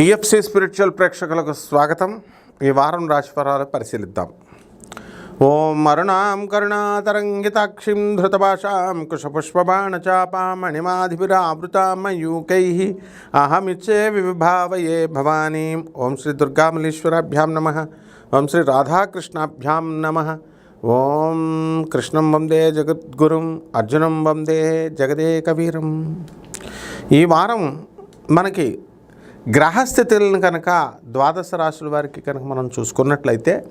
TFC spiritual ప్రేక్షకులకు స్వాగతం. ఈ వారం రాశిఫలాలు పరిశీలిద్దాం. ఓం అరుణాం కరుణాతరంగితాక్షిం ధృతభాషాం కుశపుష్పబాణచాపామణిమాధిభిరావృతామయూకై అహమిచ్చే వివిభావయే భవానీం. ఓం శ్రీ దుర్గామలీశ్వరాభ్యాం నమ. ఓం శ్రీ రాధాకృష్ణాభ్యాం నమ. ఓం కృష్ణం వందే జగద్గురుం అర్జునం వందే జగదేకవీరం. ఈ వారం మనకి గ్రహస్థితులను కనుక ద్వాదశ రాశుల వారికి కనుక మనం చూసుకున్నట్లయితే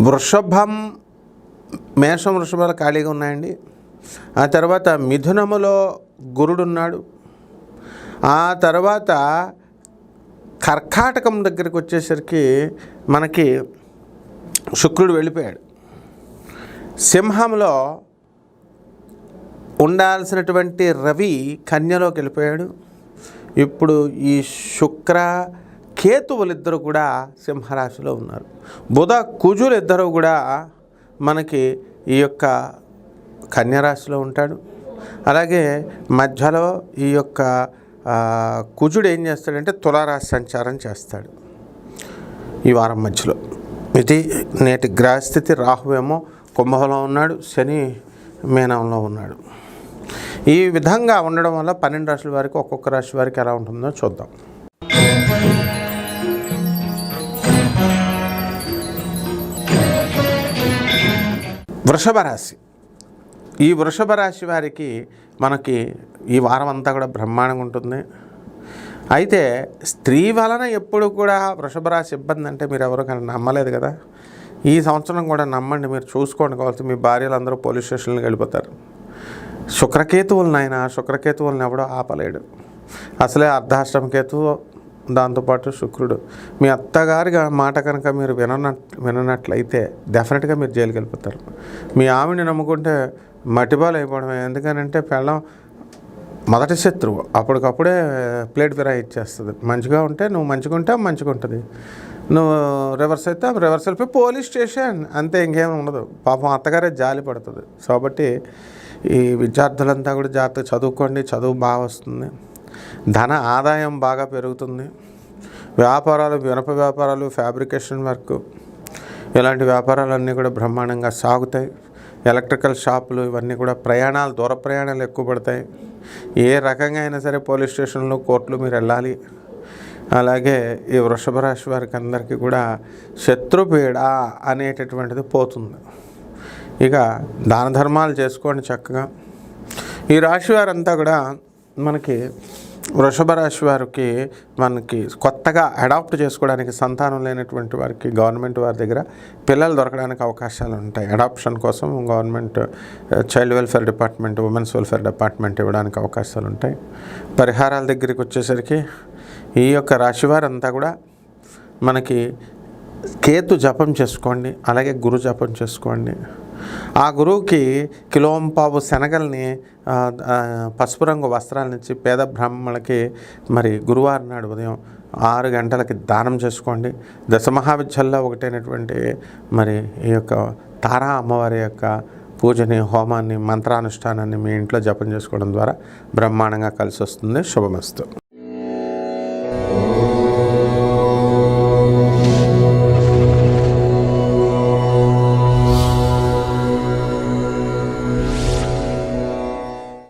వృషభం మేషం వృషభాలు ఖాళీగా ఉన్నాయండి. ఆ తర్వాత మిథునములో గురుడున్నాడు ఆ తర్వాత కర్కాటకం దగ్గరికి వచ్చేసరికి మనకి శుక్రుడు వెళ్ళిపోయాడు. సింహంలో ఉండాల్సినటువంటి రవి కన్యలోకి వెళ్ళిపోయాడు. ఇప్పుడు ఈ శుక్ర కేతువులిద్దరూ కూడా సింహరాశిలో ఉన్నారు. బుధ కుజులు ఇద్దరు కూడా మనకి ఈ యొక్క కన్యరాశిలో ఉంటాడు. అలాగే మధ్యలో ఈ యొక్క కుజుడు ఏం చేస్తాడంటే తులారాశి సంచారం చేస్తాడు ఈ వారం మధ్యలో. ఇది నేటి గ్రహస్థితి. రాహువేమో కుంభంలో ఉన్నాడు. శని మీనంలో ఉన్నాడు. ఈ విధంగా ఉండడం వల్ల పన్నెండు రాశుల వారికి ఒక్కొక్క రాశి వారికి ఎలా ఉంటుందో చూద్దాం. వృషభ రాశి. ఈ వృషభ రాశి వారికి మనకి ఈ వారం అంతా కూడా బ్రహ్మాండంగా ఉంటుంది. అయితే స్త్రీ వలన ఎప్పుడు కూడా వృషభ రాశి ఇబ్బంది అంటే మీరు ఎవరు కానీ నమ్మలేదు కదా. ఈ సంవత్సరం కూడా నమ్మండి మీరు చూసుకోండి కావాల్సి మీ భార్యలు అందరూ పోలీస్ స్టేషన్కి వెళ్ళిపోతారు. శుక్రకేతువులు నాయన శుక్రకేతువులను ఎవడో ఆపలేడు. అసలే అర్ధాశ్రమకేతువు దాంతోపాటు శుక్రుడు. మీ అత్తగారిగా మాట కనుక మీరు విననట్ విననట్లయితే డెఫినెట్గా మీరు జైలుకి వెళ్ళిపోతారు. మీ ఆవిడని నమ్ముకుంటే మటిబాలు అయిపోవడమే. ఎందుకనంటే పెళ్ళం మొదటి శత్రువు. అప్పటికప్పుడే ప్లేట్ ఫిరాయి ఇచ్చేస్తుంది. మంచిగా ఉంటే నువ్వు మంచిగా ఉంటే మంచిగా ఉంటుంది నువ్వు రివర్స్ అయితే రివర్స్ వెళ్ళిపోయి పోలీస్ స్టేషన్. అంతే ఇంకేం ఉండదు. పాపం అత్తగారే జాలి పడుతుంది. కాబట్టి ఈ విద్యార్థులంతా కూడా జాగ్రత్త చదువుకోండి చదువు బాగా వస్తుంది. ధన ఆదాయం బాగా పెరుగుతుంది. వ్యాపారాలు వినప వ్యాపారాలు ఫ్యాబ్రికేషన్ వర్క్ ఇలాంటి వ్యాపారాలన్నీ కూడా బ్రహ్మాండంగా సాగుతాయి. ఎలక్ట్రికల్ షాపులు ఇవన్నీ కూడా ప్రయాణాలు దూర ప్రయాణాలు ఎక్కువ పడతాయి. ఏ రకంగా అయినా సరే పోలీస్ స్టేషన్లు కోర్టులు మీరు వెళ్ళాలి. అలాగే ఈ వృషభ రాశి వారికి అందరికీ కూడా శత్రుపీడ అనేటటువంటిది పోతుంది. ఇక దాన ధర్మాలు చేసుకోండి చక్కగా. ఈ రాశి వారంతా కూడా మనకి వృషభ రాశి వారికి మనకి కొత్తగా అడాప్ట్ చేసుకోవడానికి సంతానం లేనటువంటి వారికి గవర్నమెంట్ వారి దగ్గర పిల్లలు దొరకడానికి అవకాశాలు ఉంటాయి. అడాప్షన్ కోసం government child welfare department women's welfare department ఇవ్వడానికి అవకాశాలు ఉంటాయి. పరిహారాల దగ్గరికి వచ్చేసరికి ఈ యొక్క రాశి వారంతా కూడా మనకి కేతు జపం చేసుకోండి అలాగే గురు జపం చేసుకోండి. ఆ గురువుకి కిలోంపావు శనగల్ని పసుపు రంగు వస్త్రాలనిచ్చి పేద బ్రాహ్మణులకి మరి గురువారం నాడు ఉదయం ఆరు గంటలకి దానం చేసుకోండి. దశ దశమహావిద్యల్లో ఒకటైనటువంటి మరి ఈ యొక్క తారా అమ్మవారి యొక్క పూజని హోమాన్ని మంత్రానుష్ఠానాన్ని మీ ఇంట్లో జపం చేసుకోవడం ద్వారా బ్రహ్మాండంగా కలిసి వస్తుంది. శుభమస్తు.